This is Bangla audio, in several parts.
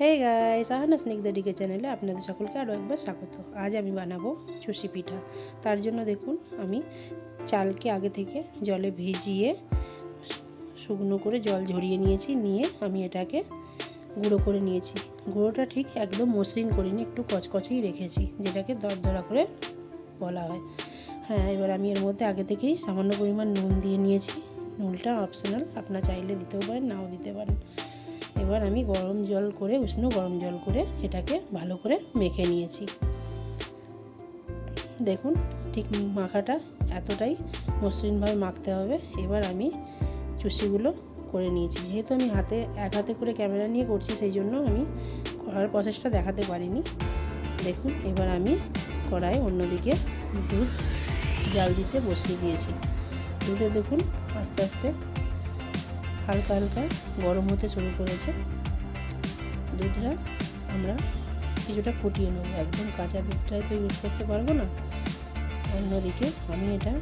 Hey guys Sahana Snigdha DK চ্যানেলে আপনাদের সকলকে আরও একবার স্বাগত। আজ আমি বানাবো চষি পিঠা। তার জন্য দেখুন, আমি চালকে আগে থেকে জলে ভিজিয়ে শুকনো করে জল ঝরিয়ে নিয়েছি, নিয়ে আমি এটাকে গুঁড়ো করে নিয়েছি। গুঁড়োটা ঠিক একদম মসৃণ করিনি, একটু কচকচেই রেখেছি, যেটাকে দরদরা করে বলা হয়। হ্যাঁ এবার আমি এর মধ্যে আগে থেকেই সামান্য পরিমাণ নুন দিয়ে নিয়েছি। নুনটা অপশনাল আপনার চাইলে দিতেও পারেন, নাও দিতে পারেন। এবার আমি গরম জল করে, উষ্ণ গরম জল করে এটাকে ভালো করে মেখে নিয়েছি। দেখুন, ঠিক মাখাটা এতটাই মসৃণভাবে মাখতে হবে। এবার আমি চুষিগুলো করে নিয়েছি। যেহেতু আমি হাতে, এক হাতে করে ক্যামেরা নিয়ে করছি, সেই জন্য আমি করার প্রসেসটা দেখাতে পারিনি। দেখুন, এবার আমি কড়াই অন্যদিকে দুধ, জাল দিতে বসিয়ে দিয়েছি। দুধে দেখুন, আস্তে আস্তে হালকা হালকা গরম হতে শুরু করেছে। দুধটা আমরা কিছুটা ফুটিয়ে নেব। একদম কাঁচা দুধটাই তো ইউজ করতে পারব না। অন্যদিকে আমি এটা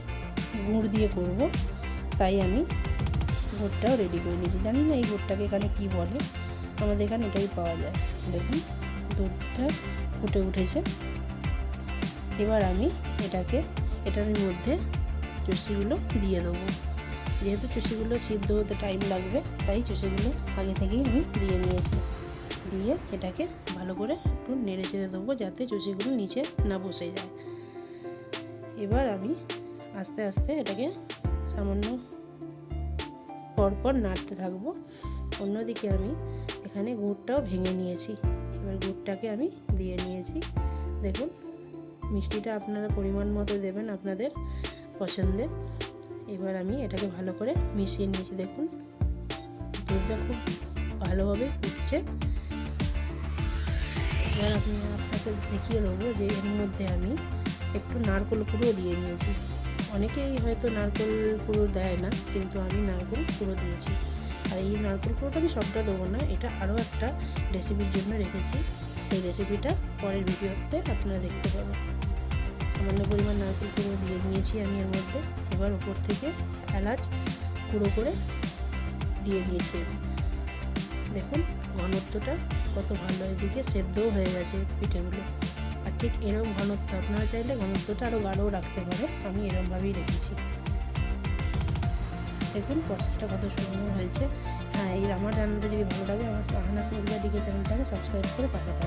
গুড় দিয়ে করব। তাই আমি গুড়টাও রেডি করে নিয়েছি। জানি না এই গুড়টাকে এখানে কি বলে। আমাদের এখানে এটাই পাওয়া যায়। দেখুন, দুধটা ফুটে উঠেছে। এবার আমি এটাকে, এটার মধ্যে চষিগুলো দিয়ে দেবো। যেহেতু চষিগুলো সিদ্ধ হতে টাইম লাগবে, তাই চষিগুলো আগে থেকেই আমি দিয়ে নিয়েছি। দিয়ে এটাকে ভালো করে একটু নেড়ে চেড়ে দেবো যাতে চষিগুলো নিচে না বসে যায়। এবার আমি আস্তে আস্তে এটাকে সামান্য পরপর নাড়তে থাকব। অন্যদিকে আমি এখানে গুড়টাও ভেঙে নিয়েছি। এবার গুড়টাকে আমি দিয়ে নিয়েছি। দেখুন, মিষ্টিটা আপনারা পরিমাণ মতো দেবেন আপনাদের পছন্দের। এবার আমি এটাকে ভালো করে মিশিয়ে নিয়েছি, দেখুন। দুধটা খুব ভালোভাবে ফুটছে। এবার আমি আপনাকে দেখিয়ে দেবো যে এর মধ্যে আমি একটু নারকোল কুড়ো দিয়ে নিয়েছি। অনেকেই হয়তো নারকোল কুড়ো দেয় না, কিন্তু আমি নারকোল কুড়ো দিয়েছি। আর এই নারকোল কুড়োটা আমি সবটা দেবো না, এটা আরও একটা রেসিপির জন্য রেখেছি। সেই রেসিপিটা পরের ভিডিওতে আপনারা দেখতে পাবেন। সামান্য পরিমাণ নারকেল কুড়ো দিয়ে নিয়েছি আমি এর মধ্যে। এবার ওপর থেকে এলাচ কুড়ো করে দিয়ে দিয়েছি। দেখুন, ঘনত্বটা কত ভালো, এদিকে সেদ্ধও হয়ে গেছে পিঠেগুলো। আর ঠিক এরকম ঘনত্ব, আপনারা চাইলে ঘনত্বটা আরও গাঢ়ও রাখতে পারে। আমি এরকমভাবেই রেখেছি। দেখুন, প্রসেসটা কত সুন্দর হয়েছে। হ্যাঁ এই আমার রান্নাটা যদি ভালো লাগে, আমার সাহানা সিংহা দিকে চ্যানেলটাকে সাবস্ক্রাইব করে থাকবে